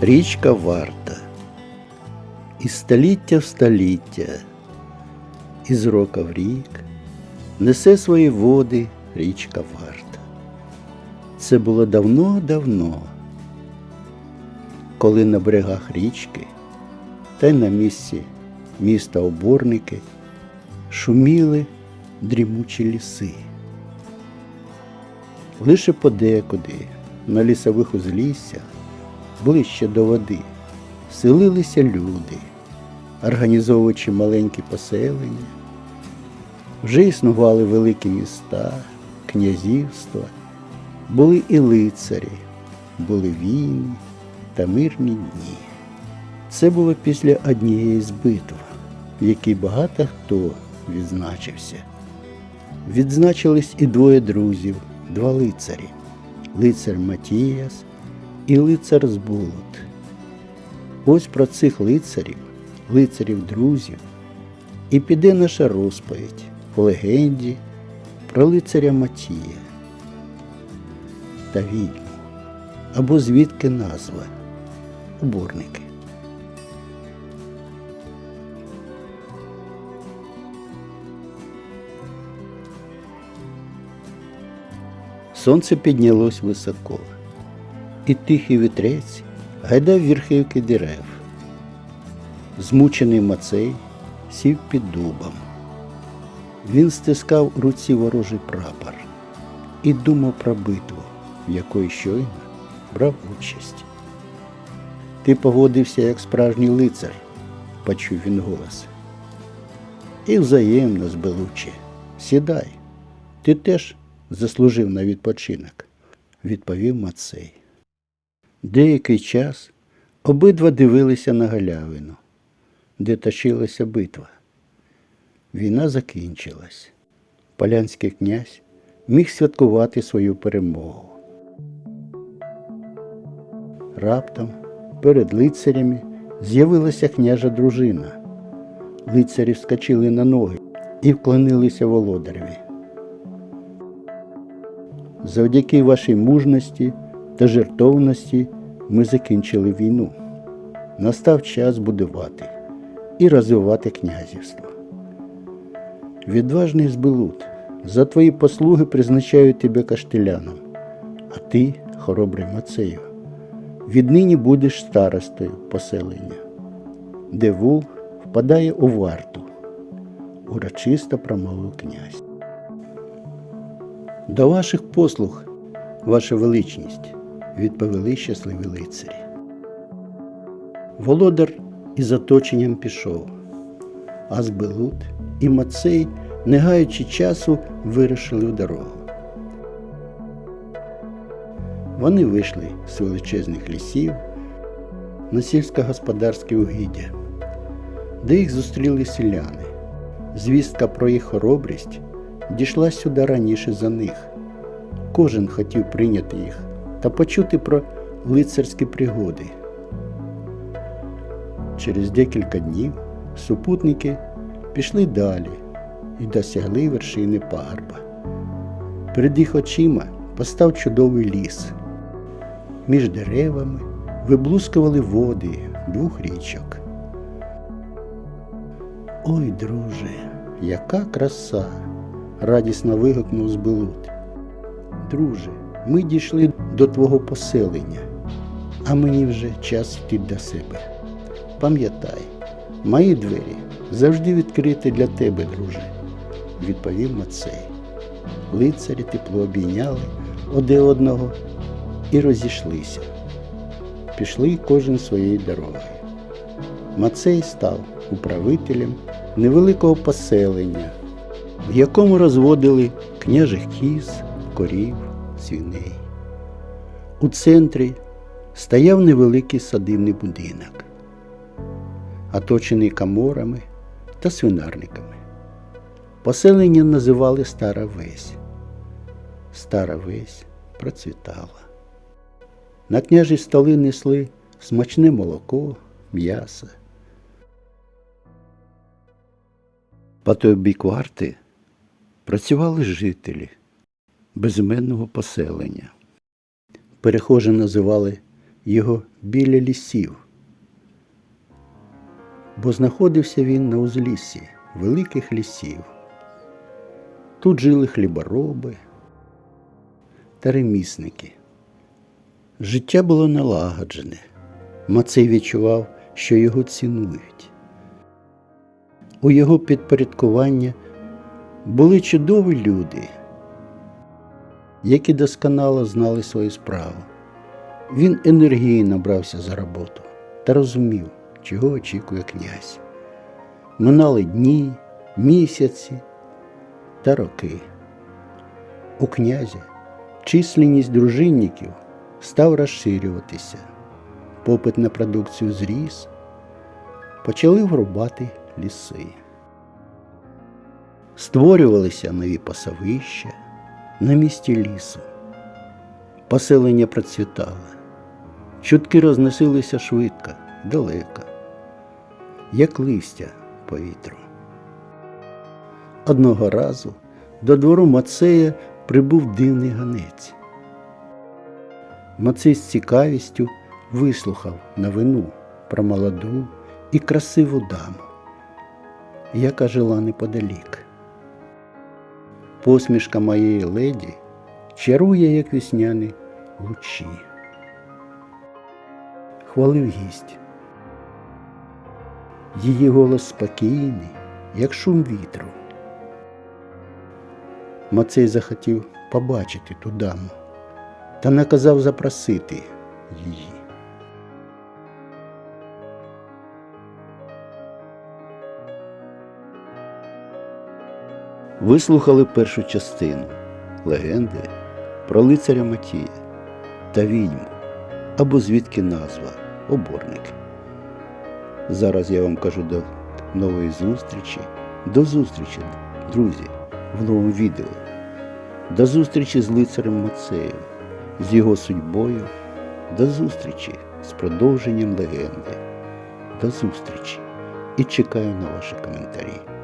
Річка Варта. Із століття в століття, із рока в рік несе свої води річка Варта. Це було давно-давно, коли на берегах річки та й на місці міста Оборники шуміли дрімучі ліси. Лише подекуди на лісових узліссях ближче до води селилися люди, організовуючи маленькі поселення. Вже існували великі міста, князівства, були і лицарі, були війни та мирні дні. Це було після однієї з битв, в якій багато хто відзначився. Відзначились і двоє друзів, два лицарі лицар Матіяс і лицар Збулот. Ось про цих лицарів, лицарів друзів, і піде наша розповідь по легенді про лицаря Матія та відьму, або звідки назва Уборники. Сонце піднялось високо, і тихий вітрець гайдав верхівки дерев. Змучений Мацей сів під дубом. Він стискав у руці ворожий прапор і думав про битву, в якої щойно брав участь. Ти поводився як справжній лицар, почув він голос. І взаємно збелуче. Сідай, ти теж заслужив на відпочинок, відповів Мацей. Деякий час обидва дивилися на галявину, де точилася битва. Війна закінчилась. Полянський князь міг святкувати свою перемогу. Раптом перед лицарями з'явилася княжа дружина. Лицарі вскочили на ноги і вклонилися володареві. Завдяки вашій мужності та жертовності ми закінчили війну. Настав час будувати і розвивати князівство. Відважний збелут, за твої послуги призначаю тебе каштеляном, а ти, хоробрий Мацею, віднині будеш старостою поселення, де вул впадає у варту, урочисто промовив князь. До ваших послуг, ваша величність, відповіли щасливі лицарі. Володар із оточенням пішов, а Збелут і Мацей, не гаючи часу, вирушили в дорогу. Вони вийшли з величезних лісів на сільськогосподарське угіддя, де їх зустріли селяни. Звістка про їх хоробрість дійшла сюди раніше за них. Кожен хотів прийняти їх та почути про лицарські пригоди. Через декілька днів супутники пішли далі і досягли вершини пагорба. Перед їх очима постав чудовий ліс. Між деревами виблускували води двох річок. Ой, друже, яка краса! радісно вигукнув Збелут. Друже, ми дійшли до твого поселення, а мені вже час йти до себе. Пам'ятай, мої двері завжди відкриті для тебе, друже, відповів Мацей. Лицарі тепло обійняли один одного і розійшлися. Пішли кожен своєю дорогою. Мацей став управителем невеликого поселення, в якому розводили княжих кіз, корів, свиней. У центрі стояв невеликий садибний будинок, оточений каморами та свинарниками. Поселення називали Стара Весь. Стара Весь процвітала. На княжі столи несли смачне молоко, м'ясо. По той бік варти працювали жителі безіменного поселення. Перехожі називали його біля лісів, бо знаходився він на узліссі великих лісів. Тут жили хлібороби та ремісники. Життя було налагоджене. Мацей відчував, що його цінують. У його підпорядкування були чудові люди, які досконало знали свою справу. Він енергії набрався за роботу та розумів, чого очікує князь. Минали дні, місяці та роки. У князя численність дружинників став розширюватися. Попит на продукцію зріс, почали врубати ліси. Створювалися нові пасовища на місці лісу. Поселення процвітало. Чутки розносилися швидко, далеко, як листя по вітру. Одного разу до двору Мацея прибув дивний ганець. Мацей з цікавістю вислухав новину про молоду і красиву даму, яка жила неподалік. Посмішка моєї леді чарує, як весняні лучі. Хвалив гість. Її голос спокійний, як шум вітру. Мацей захотів побачити ту даму та наказав запросити її. Вислухали першу частину легенди про лицаря Матія та відьму, або звідки назва оборник. Зараз я вам кажу до нової зустрічі. До зустрічі, друзі, в новому відео. До зустрічі з лицарем Мацеєм, з його судьбою. До зустрічі з продовженням легенди. До зустрічі і чекаю на ваші коментарі.